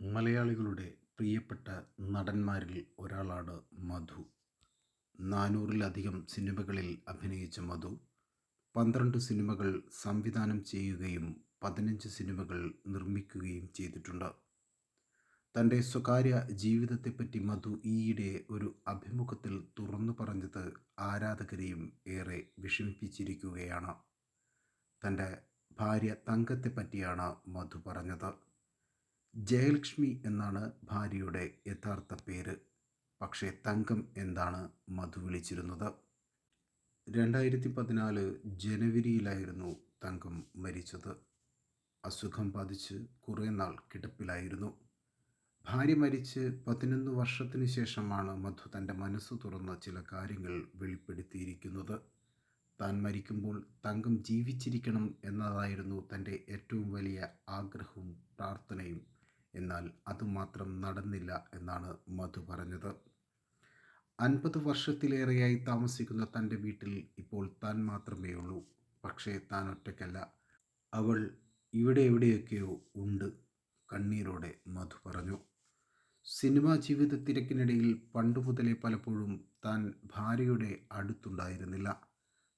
മലയാളികളുടെ പ്രിയപ്പെട്ട നടന്മാരിൽ ഒരാളാണ് മധു. നാനൂറിലധികം സിനിമകളിൽ അഭിനയിച്ച മധു. പന്ത്രണ്ട് സിനിമകൾ സംവിധാനം ചെയ്യുകയും പതിനഞ്ച് സിനിമകൾ നിർമ്മിക്കുകയും ചെയ്തിട്ടുണ്ട്. തന്റെ സ്വകാര്യ ജീവിതത്തെപ്പറ്റി മധു ഈയിടെ ഒരു അഭിമുഖത്തിൽ തുറന്നു പറഞ്ഞത് ആരാധകരെയും ഏറെ വിഷമിപ്പിച്ചിരിക്കുകയാണ്. തന്റെ ഭാര്യ തങ്കത്തെപ്പറ്റിയാണ് മധു പറഞ്ഞത്. ജയലക്ഷ്മി എന്നാണ് ഭാര്യയുടെ യഥാർത്ഥ പേര്. പക്ഷേ തങ്കം എന്താണ് മധു വിളിച്ചിരുന്നത്? രണ്ടായിരത്തി പതിനാല് ജനുവരിയിലായിരുന്നു തങ്കം മരിച്ചത്. അസുഖം ബാധിച്ച് കുറേ നാൾ കിടപ്പിലായിരുന്നു. ഭാര്യ മരിച്ച് പതിനൊന്ന് വർഷത്തിന് ശേഷമാണ് മധു തന്റെ മനസ്സ് തുറന്ന ചില കാര്യങ്ങൾ വെളിപ്പെടുത്തിയിരിക്കുന്നത്. താൻ മരിക്കുമ്പോൾ തങ്കം ജീവിച്ചിരിക്കണം എന്നതായിരുന്നു തന്റെ ഏറ്റവും വലിയ ആഗ്രഹവും പ്രാർത്ഥനയും. എന്നാൽ അതുമാത്രം നടന്നില്ല എന്നാണ് മധു പറഞ്ഞത്. അൻപത് വർഷത്തിലേറെയായി താമസിക്കുന്ന തന്റെ വീട്ടിൽ ഇപ്പോൾ താൻ മാത്രമേ ഉള്ളൂ. പക്ഷേ താൻ ഒറ്റയ്ക്കല്ല. അവൾ ഇവിടെ എവിടെയൊക്കെയോ ഉണ്ട് കണ്ണീരോടെ മധു പറഞ്ഞു. സിനിമാ ജീവിത തിരക്കിനിടയിൽ പണ്ടു മുതലേ പലപ്പോഴും താൻ ഭാര്യയുടെ അടുത്തുണ്ടായിരുന്നില്ല.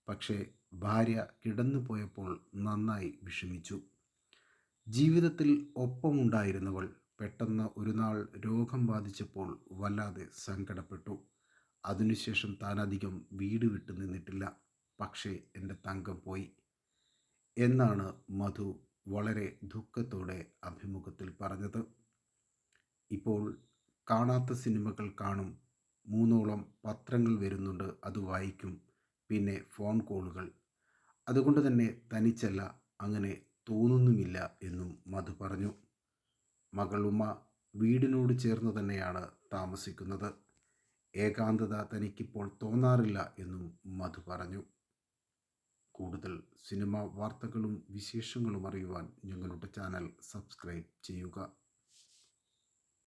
പക്ഷേ ഭാര്യ കിടന്നു പോയപ്പോൾ നന്നായി വിഷമിച്ചു. ജീവിതത്തിൽ ഒപ്പമുണ്ടായിരുന്നവൾ പെട്ടെന്ന് ഒരു നാൾ രോഗം ബാധിച്ചപ്പോൾ വല്ലാതെ സങ്കടപ്പെട്ടു. അതിനുശേഷം താനധികം വീട് വിട്ടു നിന്നിട്ടില്ല. പക്ഷേ എന്റെ തങ്കം പോയി. എന്നാണ് മധു വളരെ ദുഃഖത്തോടെ അഭിമുഖത്തിൽ പറഞ്ഞത്. ഇപ്പോൾ കാണാത്ത സിനിമകൾ കാണും. മൂന്നോളം പത്രങ്ങൾ വരുന്നുണ്ട്. അത് വായിക്കും. പിന്നെ ഫോൺ കോളുകൾ. അതുകൊണ്ട് തന്നെ തനിച്ചല്ല. അങ്ങനെ തോന്നുന്നുമില്ല എന്നും മധു പറഞ്ഞു. മകൾ വീടിനോട് ചേർന്ന് തന്നെയാണ് താമസിക്കുന്നത്. ഏകാന്തത തനിക്കിപ്പോൾ തോന്നാറില്ല എന്നും മധു പറഞ്ഞു. കൂടുതൽ സിനിമ വാർത്തകളും വിശേഷങ്ങളും അറിയുവാൻ ഞങ്ങളുടെ ചാനൽ സബ്സ്ക്രൈബ് ചെയ്യുക.